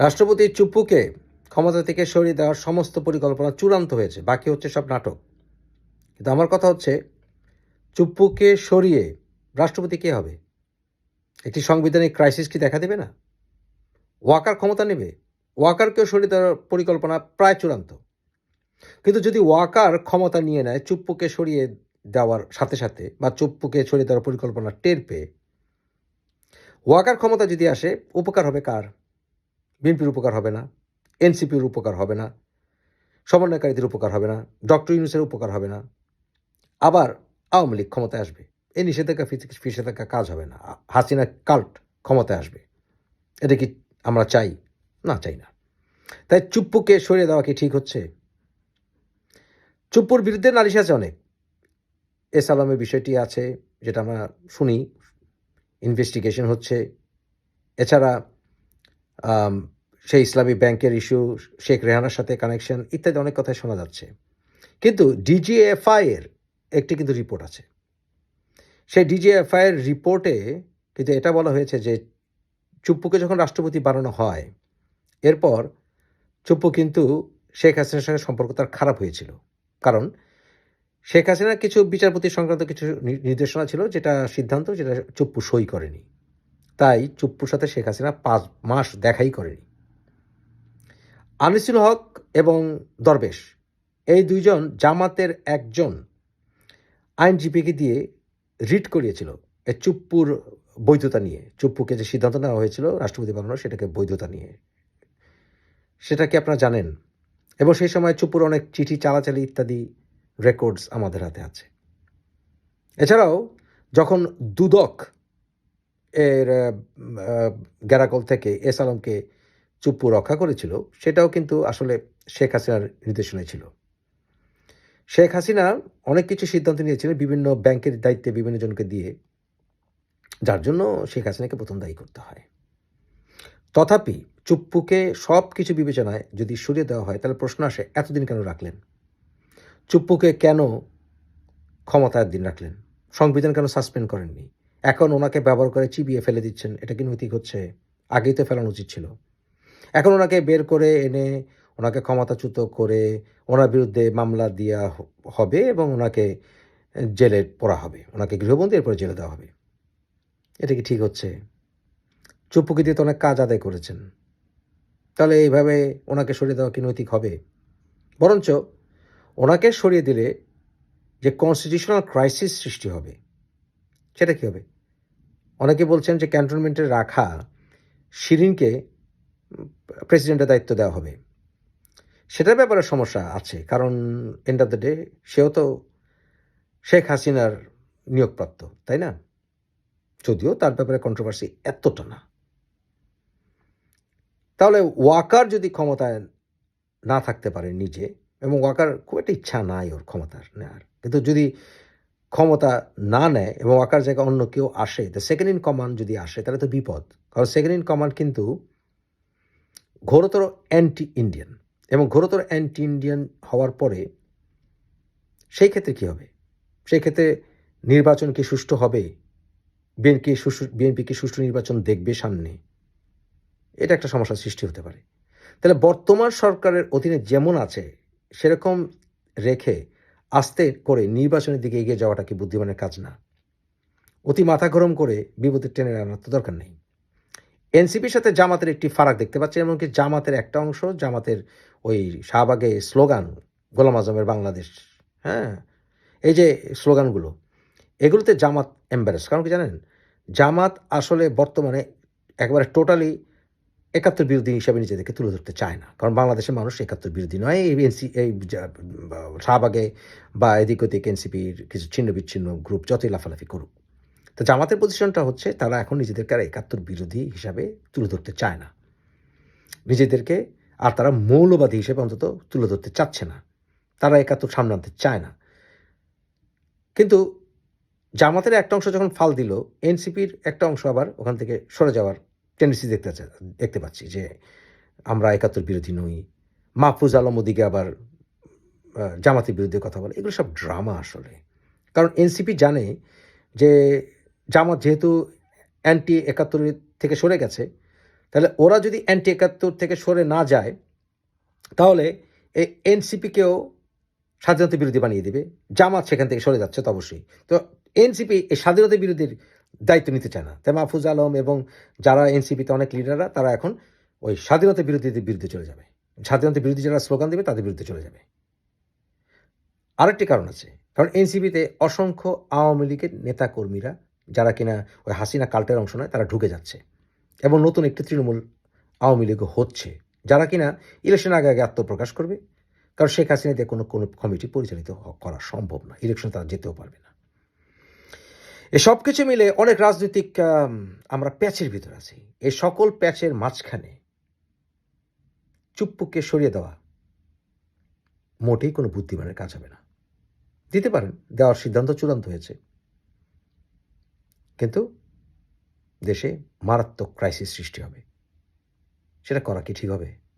রাষ্ট্রপতি চুপ্পুকে ক্ষমতা থেকে সরিয়ে দেওয়ার সমস্ত পরিকল্পনা চূড়ান্ত হয়েছে, বাকি হচ্ছে সব নাটক। কিন্তু আমার কথা হচ্ছে চুপ্পুকে সরিয়ে রাষ্ট্রপতি কে হবে? একটি সাংবিধানিক ক্রাইসিস কি দেখা দেবে না? ওয়াকার ক্ষমতা নেবে? ওয়াকারকেও সরিয়ে দেওয়ার পরিকল্পনা প্রায় চূড়ান্ত। কিন্তু যদি ওয়াকার ক্ষমতা নিয়ে নেয় চুপ্পুকে সরিয়ে দেওয়ার সাথে সাথে বা চুপ্পুকে সরিয়ে দেওয়ার পরিকল্পনা টের পেয়ে, ওয়াকার ক্ষমতা যদি আসে, উপকার হবে কার? বিএনপির উপকার হবে না, এনসিপির উপকার হবে না, সমন্বয়কারীদের উপকার হবে না, ডক্টর ইউনুসের উপকার হবে না। আবার আওয়ামী লীগ ক্ষমতায় আসবে, এই নিষেধাজ্ঞা ফি- নিষেধাজ্ঞা কাজ হবে না হাসিনা কাল্ট ক্ষমতায় আসবে। এটা কি আমরা চাই? না চাই না। তাই চুপ্পুকে সরিয়ে দেওয়া কি ঠিক হচ্ছে? চুপ্পুর বিরুদ্ধে নালিশ আছে অনেক। এস আলমের বিষয়টি আছে, যেটা আমরা শুনি। ইনভেস্টিগেশন হচ্ছে। এছাড়া সেই ইসলামী ব্যাংকের ইস্যু শেখ রেহানার সাথে কানেকশন ইত্যাদি অনেক কথাই শোনা যাচ্ছে। কিন্তু ডিজিএফআই এর একটি কিন্তু রিপোর্ট আছে। সেই ডিজিএফআই এর রিপোর্টে কিন্তু এটা বলা হয়েছে যে চুপ্পুকে যখন রাষ্ট্রপতি বানানো হয়, এরপর চুপ্পু কিন্তু শেখ হাসিনার সঙ্গে সম্পর্ক তার খারাপ হয়েছিল। কারণ শেখ হাসিনার কিছু বিচারপতি সংক্রান্ত কিছু নির্দেশনা ছিল, যেটা সিদ্ধান্ত, যেটা চুপ্পু সই করেনি। তাই চুপ্পুর সাথে শেখ হাসিনা পাঁচ মাস দেখাই করেনি। আনিসুল হক এবং দরবেশ, এই দুইজন জামাতের একজন আইনজীবীকে দিয়ে রিট করিয়েছিল এই চুপ্পুর বৈধতা নিয়ে। চুপ্পুকে যে সিদ্ধান্ত নেওয়া হয়েছিল, রাষ্ট্রপতি বানানো, সেটাকে বৈধতা নিয়ে। সেটা কি আপনারা জানেন? এবং সেই সময় চুপ্পুর অনেক চিঠি, চালাচালি ইত্যাদি রেকর্ডস আমাদের হাতে আছে। এছাড়াও যখন দুদক এর গ্যারাকল থেকে এস আলমকে চুপ্পু রক্ষা করেছিল, সেটাও কিন্তু আসলে শেখ হাসিনার নির্দেশনায় ছিল। শেখ হাসিনা অনেক কিছু সিদ্ধান্ত নিয়েছিলেন বিভিন্ন ব্যাংকের দায়িত্বে বিভিন্ন জনকে দিয়ে, যার জন্য শেখ হাসিনাকে প্রথম দায়ী করতে হয়। তথাপি চুপ্পুকে সব কিছু বিবেচনায় যদি সরিয়ে দেওয়া হয়, তাহলে প্রশ্ন আসে, এতদিন কেন রাখলেন? চুপ্পুকে কেন ক্ষমতার দিন রাখলেন? সংবিধান কেন সাসপেন্ড করেননি? এখন ওনাকে ব্যবহার করে চিবিয়ে ফেলে দিচ্ছেন, এটা কি নৈতিক হচ্ছে? আগেই তো ফেলানো উচিত ছিল। এখন ওনাকে বের করে এনে ওনাকে ক্ষমতাচ্যুত করে ওনার বিরুদ্ধে মামলা দেওয়া হবে এবং ওনাকে জেলে পড়া হবে। ওনাকে গৃহবন্দী, এরপরে জেলে দেওয়া হবে। এটা কি ঠিক হচ্ছে? চুপ্পুকে দিয়ে তো অনেক কাজ আদায় করেছেন। তাহলে এইভাবে ওনাকে সরিয়ে দেওয়া কি নৈতিক হবে? বরঞ্চ ওনাকে সরিয়ে দিলে যে কনস্টিটিউশনাল ক্রাইসিস সৃষ্টি হবে সেটা কী হবে? অনেকে বলছেন যে ক্যান্টনমেন্টে রাখা শিরিনকে প্রেসিডেন্টের দায়িত্ব দেওয়া হবে। সেটার ব্যাপারে সমস্যা আছে, কারণ এন্ড অফ দ্য ডে সেও তো শেখ হাসিনার নিয়োগপ্রাপ্ত, তাই না? যদিও তার ব্যাপারে কন্ট্রোভার্সি এতটা না। তাহলে ওয়াকার যদি ক্ষমতায় না থাকতে পারে নিজে, এবং ওয়াকার খুব একটা ইচ্ছা নাই ওর ক্ষমতার নেওয়ার কিন্তু যদি ক্ষমতা না নেয় এবং ওয়াকার জায়গায় অন্য কেউ আসে দ্য সেকেন্ড ইন কমান্ড যদি আসে, তাহলে তো বিপদ। কারণ সেকেন্ড ইন কমান্ড কিন্তু ঘোরতর অ্যান্টি ইন্ডিয়ান এবং ঘোরতর অ্যান্টি ইন্ডিয়ান হওয়ার পরে সেই ক্ষেত্রে কী হবে? সেই ক্ষেত্রে নির্বাচন কি সুষ্ঠু হবে? বিএনপি সুষ্ঠু বিএনপি কি সুষ্ঠু নির্বাচন দেখবে সামনে? এটা একটা সমস্যার সৃষ্টি হতে পারে। তাহলে বর্তমান সরকারের অধীনে যেমন আছে, সেরকম রেখে আস্তে করে নির্বাচনের দিকে এগিয়ে যাওয়াটা কি বুদ্ধিমানের কাজ না? অতি মাথা গরম করে বিপদে টেনে আনার তো দরকার নেই। এনসিপির সাথে জামাতের একটি ফারাক দেখতে পাচ্ছি, এমনকি জামাতের একটা অংশ, জামাতের ওই শাহবাগে স্লোগান, গোলাম আজমের বাংলাদেশ হ্যাঁ? এই যে স্লোগানগুলো, এগুলোতে জামাত এম্বারেস কারণ কি জানেন? জামাত আসলে বর্তমানে একবারে টোটালি একাত্তর বিরোধী হিসাবে নিজেদেরকে তুলে ধরতে চায় না। কারণ বাংলাদেশের মানুষ একাত্তর বিরোধী নয়। এই এনসি এই শাহবাগে বা এদিক ওদিক এনসিপির কিছু ছিন্ন বিচ্ছিন্ন গ্রুপ যতই লাফালাফি করুক। তো জামাতের পজিশনটা হচ্ছে, তারা এখন নিজেদেরকে আর একাত্তর বিরোধী হিসাবে তুলে ধরতে চায় না। নিজেদেরকে আর তারা মৌলবাদী হিসেবে অন্তত তুলে ধরতে চাচ্ছে না। তারা একাত্তর সামনে আনতে চায় না। কিন্তু জামাতের একটা অংশ যখন ফাল দিল এনসিপির একটা অংশ আবার ওখান থেকে সরে যাওয়ার টেন্ডেন্সি দেখতে দেখতে পাচ্ছি যে আমরা একাত্তর বিরোধী নই। মাহফুজ আলম ওদিকে আবার জামাতের বিরুদ্ধে কথা বলে। এগুলো সব ড্রামা আসলে। কারণ এনসিপি জানে যে জামাত যেহেতু অ্যান্টি একাত্তরের থেকে সরে গেছে, তাহলে ওরা যদি অ্যান্টি একাত্তর থেকে সরে না যায়, তাহলে এই এনসিপিকেও স্বাধীনতা বিরোধী বানিয়ে দেবে। জামাত সেখান থেকে সরে যাচ্ছে তো অবশ্যই। তো এনসিপি এই স্বাধীনতা বিরোধীর দায়িত্ব নিতে চায় না। তাই মাহফুজ আলম এবং যারা এনসিপিতে অনেক লিডাররা তারা এখন ওই স্বাধীনতা বিরোধীদের বিরুদ্ধে চলে যাবে। স্বাধীনতা বিরোধী যারা স্লোগান দেবে, তাদের বিরুদ্ধে চলে যাবে। আরেকটি কারণ আছে। কারণ এনসিপিতে অসংখ্য আওয়ামী লীগের নেতাকর্মীরা, যারা কিনা ওই হাসিনা কাল্টের অংশ নয়, তারা ঢুকে যাচ্ছে। এবং নতুন একটি তৃণমূল আওয়ামী লীগও হচ্ছে, যারা কিনা ইলেকশন আগে আগে আত্মপ্রকাশ করবে। কারণ শেখ হাসিনা দিয়ে কোনো কোনো কমিটি পরিচালিত করা সম্ভব না ইলেকশন তারা যেতেও পারবে না। এই সব কিছু মিলে অনেক রাজনৈতিক আমরা প্যাচের ভিতর আছি। এই সকল প্যাচের মাঝখানে চুপ্পুকে সরিয়ে দেওয়া মোটেই কোনো বুদ্ধিমানের কাজ হবে না। দিতে পারেন, দেওয়ার সিদ্ধান্ত চূড়ান্ত হয়েছে। কিন্তু দেশে মারাত্মক ক্রাইসিস সৃষ্টি হবে। সেটা করা কি ঠিক হবে?